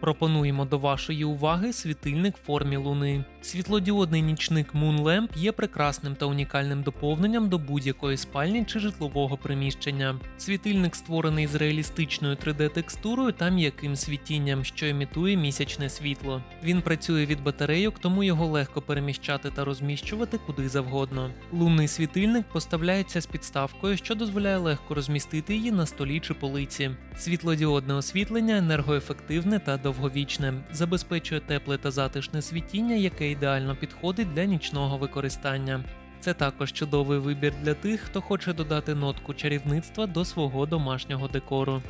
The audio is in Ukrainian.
Пропонуємо до вашої уваги світильник в формі луни. Світлодіодний нічник Moonlamp є прекрасним та унікальним доповненням до будь-якої спальні чи житлового приміщення. Світильник створений з реалістичною 3D-текстурою та м'яким світінням, що імітує місячне світло. Він працює від батарейок, тому його легко переміщати та розміщувати куди завгодно. Лунний світильник поставляється з підставкою, що дозволяє легко розмістити її на столі чи полиці. Світлодіодне освітлення енергоефективне та довговічне, забезпечує тепле та затишне світіння, яке ідеально підходить для нічного використання. Це також чудовий вибір для тих, хто хоче додати нотку чарівництва до свого домашнього декору.